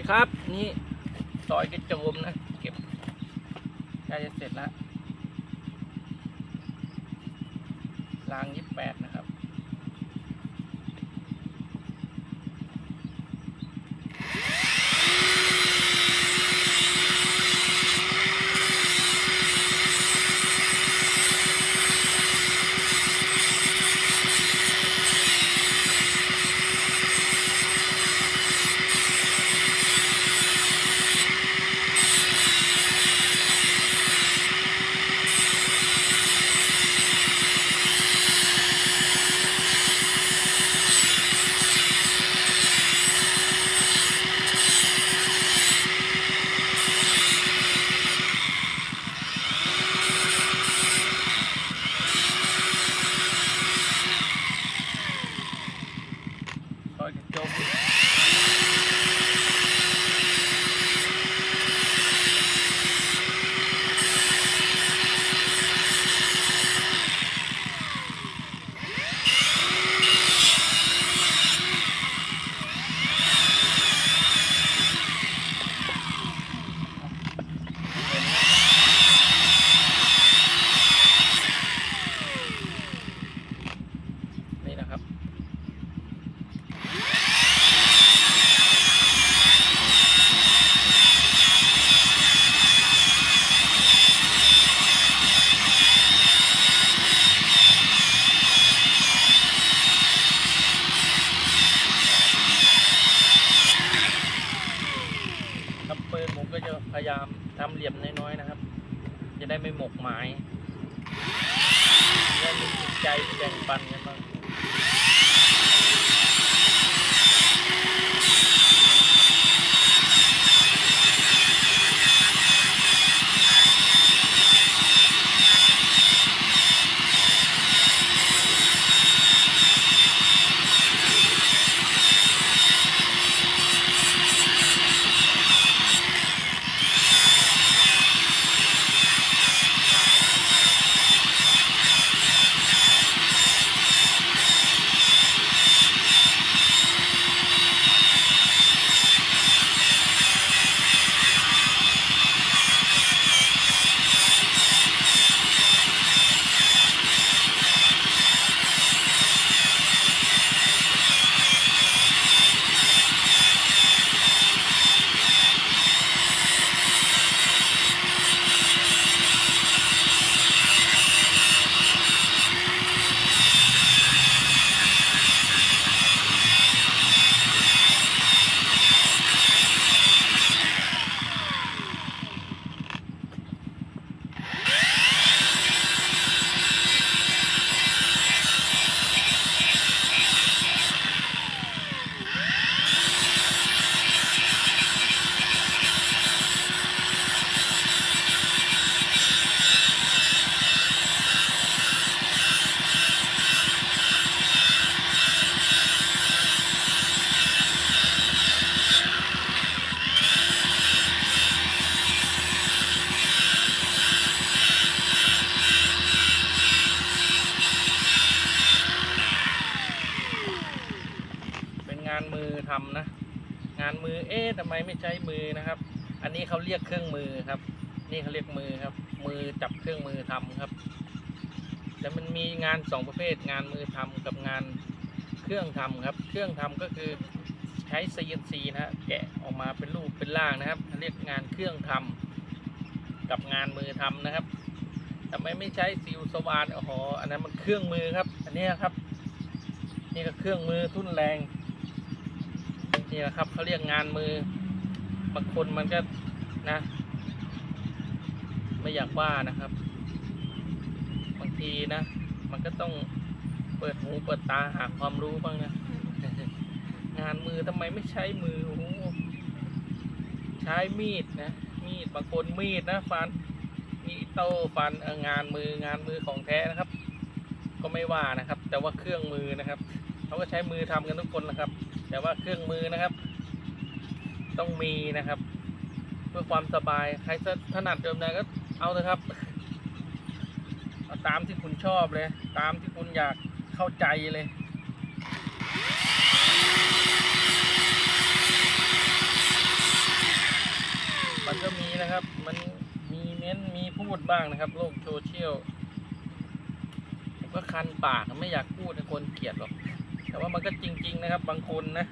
ดีครับ นี่ซอยกระโจมนะ เก็บใกล้จะเสร็จแล้วรางยี่แปดนะครับ ซอยกระโจมนี่นะครับ ครับปืนผมก็จะพยายามทำเหลี่ยมน้อยๆนะครับ จะได้ไม่หมกหมายจะได้มีจิตใจ แบ่งปันกันบ้างเป็นงานมือ ทำนะ งานมือเอ๊ะทำไมไม่ใช้มือนะครับ อันนี้เขาเรียกเครื่องมือครับ นี่เขาเรียกมือครับ มือจับเครื่องมือทำครับ แต่มันมีงานสองประเภท งานมือทำกับงานเครื่องทำครับ เครื่องทำก็คือใช้ CNC นะฮะแกะออกมาเป็นรูปเป็นร่างนะครับ เรียกงานเครื่องทำกับงานมือทำนะครับทำไมไม่ใช้ซิลสวานโอ้โหอันนั้นมันเครื่องมือครับ อันนี้ครับ นี่ก็เครื่องมือทุ่นแรง นี่นะครับเขาเรียกงานมือบางคนมันก็นะ ไม่อยากว่านะครับ บางทีนะ มันก็ต้องเปิดหูเปิดตาหาความรู้บ้างนะ งานมือทำไมไม่ใช้มือโอ้โหใช้มีดนะ มีดบางคนมีดนะฟันมีดโต้ฟันเอองานมืองานมือของแท้นะครับ ก็ไม่ว่านะครับ แต่ว่าเครื่องมือนะครับเขาก็ใช้มือทำกันทุกคนนะครับ แต่ว่าเครื่องมือนะครับ ต้องมีนะครับ เพื่อความสบายใครจะถนัดเดิมใดก็เอาเถอะครับเอาตามที่คุณชอบเลย ตามที่คุณอยากเข้าใจเลยมันะครับ มันมีเม้นมีพูดบ้างนะครับโลกโซเชียลผมก็คันปากไม่อยากพูดให้คนเกลียดหรอก แต่ว่ามันก็จริง ๆ นะครับ บางคนนะ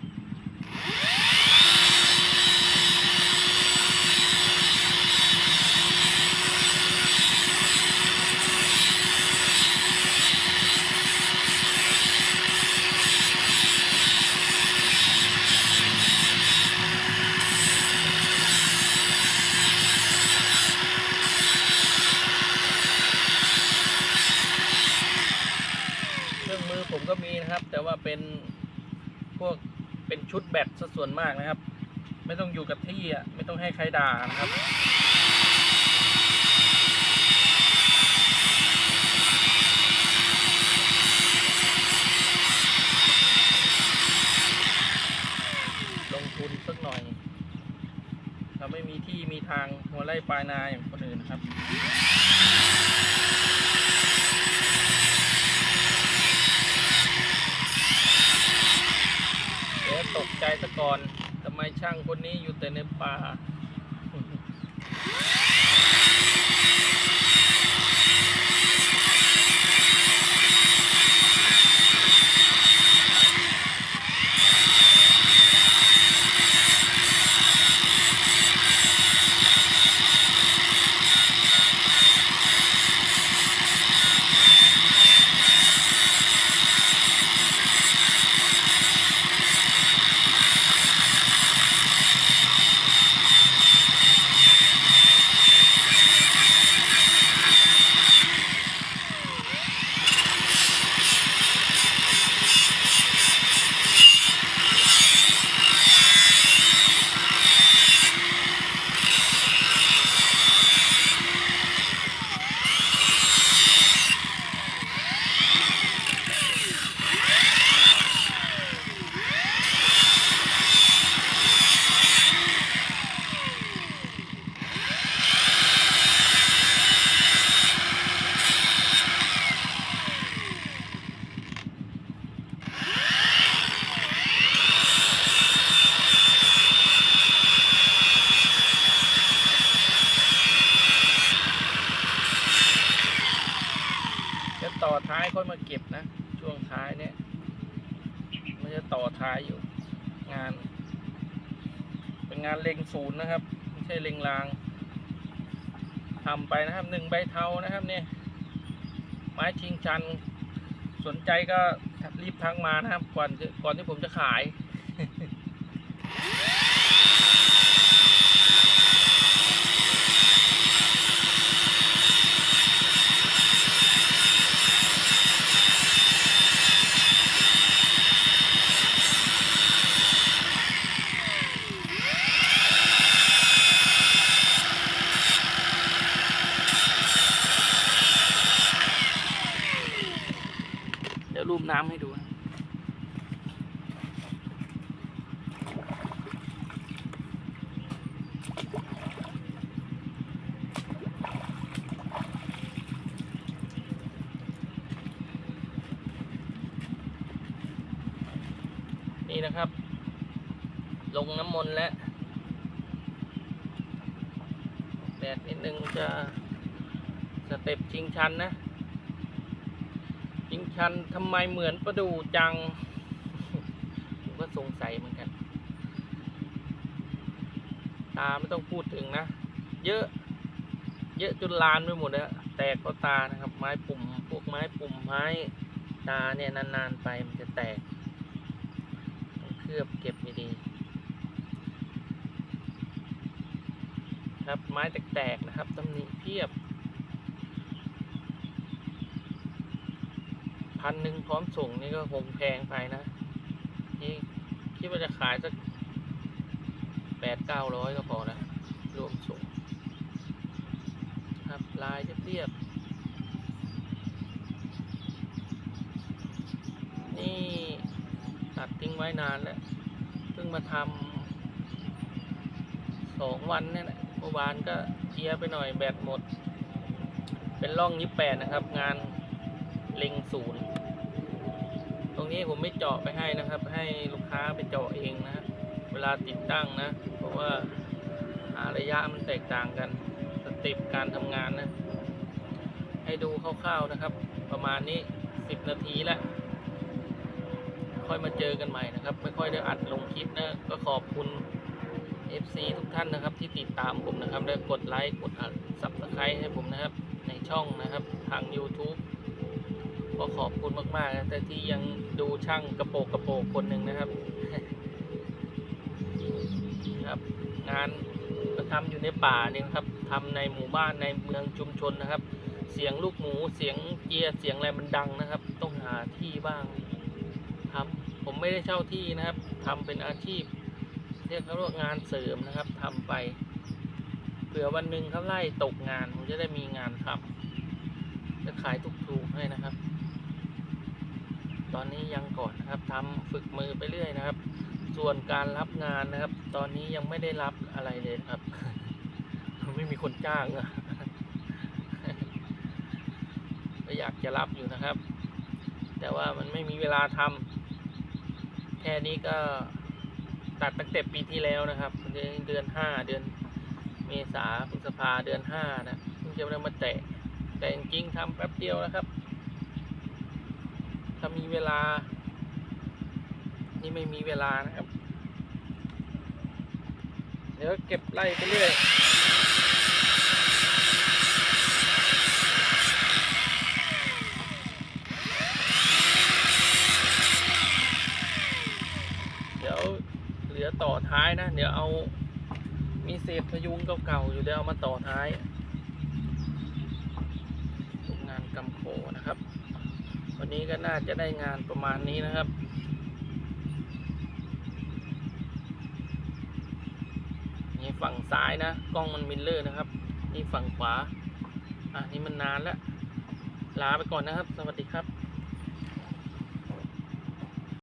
เครื่องมือผมก็มีนะครับ แต่ว่าเป็นพวก เป็นชุดแบตซะส่วนมากนะครับ ไม่ต้องอยู่กับที่อะไม่ต้องให้ใครด่านะครับลงทุนสักหน่อย เราไม่มีที่มีทางหัวไร่ปลายนาอย่างคนอื่นนะครับ เดี๋ยวตกใจซะก่อน ทำไมช่าง คนนี้อยู่แต่ในป่า ต่อท้ายค่อยมาเก็บนะ ช่วงท้ายเนี่ย มันจะต่อท้ายอยู่ งาน เป็นงานเล็งศูนย์นะครับ ไม่ใช่เล็งรางทำไปนะครับหนึ่งใบเทานะครับเนี่ย ไม้ชิงชัน สนใจก็รีบทักมานะครับ ก่อนก่อนที่ผมจะขาย ดี๋ยวรูปน้ำให้ดูนะนี่นะครับ ลงน้ำมนต์แล้วแดดนิดนึงจะสเต็ปชิงชันนะ จิงชันทำไมเหมือนประดูจัง ผมก็สงสัยเหมือนกัน ตาไม่ต้องพูดถึงนะ เยอะ เยอะจนลานไปหมดแล้วแตกก็ตานะครับ ไม้ปุ่ม พวกไม้ปุ่มไม้ตาเนี่ยนานๆไปมันจะแตกต้องเคลือบเก็บดีๆครับไม้แตกๆนะครับตำหนิเพียบ พันหนึ่งพร้อมส่งนี่ก็คงแพงไปนะนี่คิดว่าจะขายสักแปดเก้าร้อยก็พอนะ รวมส่ง ครับลายจะเรียบๆนี่ตัดทิ้งไว้นานแล้ว เพิ่งมาทำสองวันนี่แหละเมื่อวานก็เคลียไปหน่อยแบตหมด เป็นร่องยี่แปดนะครับ งานเล็งศูนย์ตรง นี้ผมไม่เจาะไปให้นะครับ ให้ลูกค้าไปเจาะเองนะ เวลาติดตั้งนะ เพราะว่าหาระยะมันแตกต่างกันสเต็ปการทำงานนะ ให้ดูคร่าวๆนะครับ ประมาณนี้ 10 นาทีแล้วค่อยมาเจอกันใหม่นะครับ ไม่ค่อยได้อัดลงคลิปนะ ก็ขอบคุณ FC ทุกท่านนะครับ ที่ติดตามผมนะครับ และกดไลค์ กดสับสไครต์ให้ผมนะครับ ในช่องนะครับ ทาง YouTube ก็ขอบคุณมากๆนะแต่ที่ยังดูช่างกระโปกกระโปกคนหนึ่งนะครับ ครับ งานก็ทำอยู่ในป่าเนี่ยนะครับทำในหมู่บ้านในเมืองชุมชนนะครับ เสียงลูกหมูเสียงเกียร์เสียงอะไรมันดังนะครับ ต้องหาที่บ้างทำผมไม่ได้เช่าที่นะครับทำเป็นอาชีพ เรียกเขาว่างานเสริมนะครับทำไปเผื่อวันหนึ่งเขาไล่ตกงานผมจะได้มีงานทำจะขายถูกๆให้นะครับ ตอนนี้ยังก่อนนะครับทำฝึกมือไปเรื่อยนะครับ ส่วนการรับงานนะครับ ตอนนี้ยังไม่ได้รับอะไรเลยครับ ไม่มีคนจ้างอะก็อยากจะรับอยู่นะครับ แต่ว่ามันไม่มีเวลาทำแค่นี้ก็ตัดตั้งแต่ปีที่แล้วนะครับ เดือนห้าเดือนเมษาพฤษภาเดือนห้านะเพิ่งจะได้มาแตะแต่จริงๆทำแป๊บเดียวนะครับามีเวลา นี่ไม่มีเวลานะครับ เดี๋ยวเก็บไล่ไปเรื่อยเดี๋ยวเหลือต่อท้ายนะ เดี๋ยวเอามีเศษพยุงเก่าๆอยู่เดี๋ยวเอามาต่อท้ายงานกำโขนะครับ วันนี้ก็น่าจะได้งานประมาณนี้นะครับ นี่ฝั่งซ้ายนะ กล้องมันมิลเลอร์นะครับ นี่ฝั่งขวา อะนี่มันนานแล้ว ลาไปก่อนนะครับ สวัสดีครับ